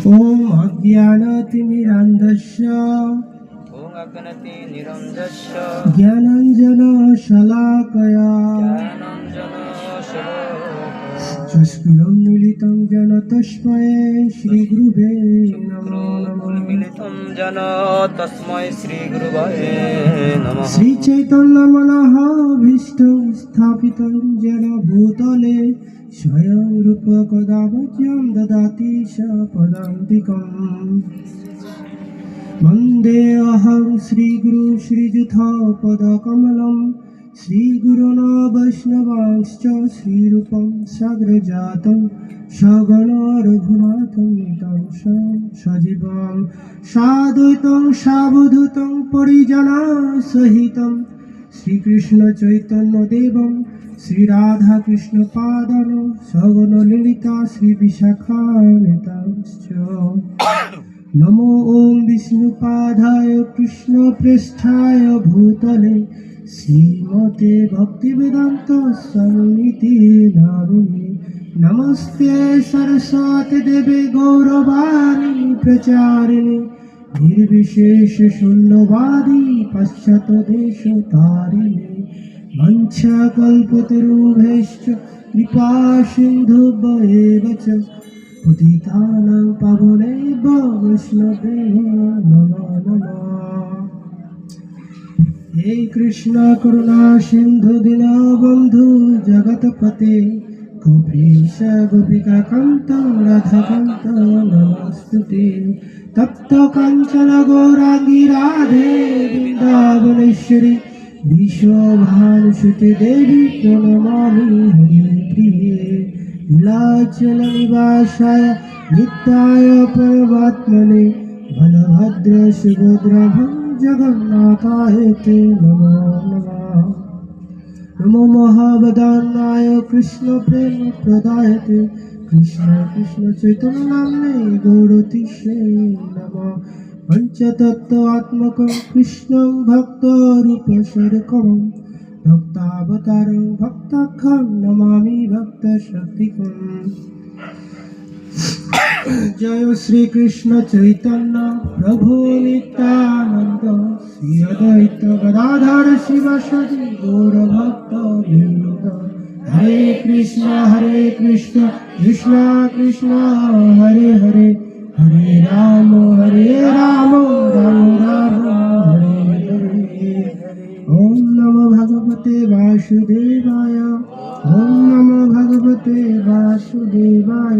ॐ अज्ञानतिमिरान्धस्य ॐ अग्नति निरञ्जस्य ज्ञानाञ्जनशलाकया ज्ञानञ्जनशलाकया चष्कुरं मिलितं जन तस्मै श्रीगुरुवे नमो नमः मिलितं जन तस्मै श्रीगुरुवे नमः श्रीचैतन्यमनः भीष्टं स्थापितं जन भूतले स्वयं रूपकदा वज्रं ददाति स पदान्तिकम् वन्दे अहं श्रीगुरु श्रीयुथपदकमलं श्रीगुरुण वैष्णवांश्च श्रीरूपं साग्रजातं सगण रघुनाथं नितं स सजीवं साद्वैतं सावधूतं শ্রীকৃষ্ণ চৈতন্য দেবম শ্রীরাধা কৃষ্ণ পাদন সগণ ললিতা শ্রী বিশাখানিতাশ্চ নমো ওম বিষ্ণুপাদায় কৃষ্ণ পৃষ্ঠায় ভূতলে, শ্রীমতে ভক্তি বেদান্ত সমিতি নামিনী। নমস্তে সরস্বতী দেবে গৌরবাণী প্রচারিণী। নির্বিশেষ শূন্যবাদী পাশ্চাত দেশ তারিণী বঞ্ছা কল্পতরুভেশ্চ কৃপা সিন্ধু এব পতিতানাং পাবনেব বৈষ্ণবেব নম নমঃ। কৃষ্ণ করুণা সিন্ধু দীনবন্ধু জগৎপতে গোপীশ গোপিকাকান্ত রাধাকান্ত নমস্তুতে। তপ্ত কাঞ্চন গৌরাঙ্গী রাধে বৃন্দাবনেশ্বরী। বিশ্বভানুসুতে দেবী প্রণমামি হরিপ্রিয়ে লীলাচল নিবাসায় নিত্যায় পরমাত্মনে বলভদ্র সুভদ্রভং জগন্নাথায় তে নমো নমঃ। নমো মহাবদান্নায় কৃষ্ণ প্রেম প্রদায়তে কৃষ্ণ কৃষ্ণ চৈতন্যামনে গৌরতিষে নম পঞ্চতত্ত্ব আত্মক কৃষ্ণ ভক্ত রূপ রূপসরকম ভক্তাবতার ভক্তাক্ষং নমামি ভক্ত শক্তিকম জয় শ্রীকৃষ্ণ চৈতন্য প্রভু নিত্যানন্দ শ্রীয়দৈত গদাধর শিবসতি গৌরভক্ত ভিন্নত হরে কৃষ্ণ হরে কৃষ্ণ কৃষ্ণ কৃষ্ণ, হরে হরে। হরে রাম হরে রাম রাম রাম হরে হরে। ওম নমো ভগবতে বাসুদেবায়, ওম নমো ভগবতে বাসুদেবায়।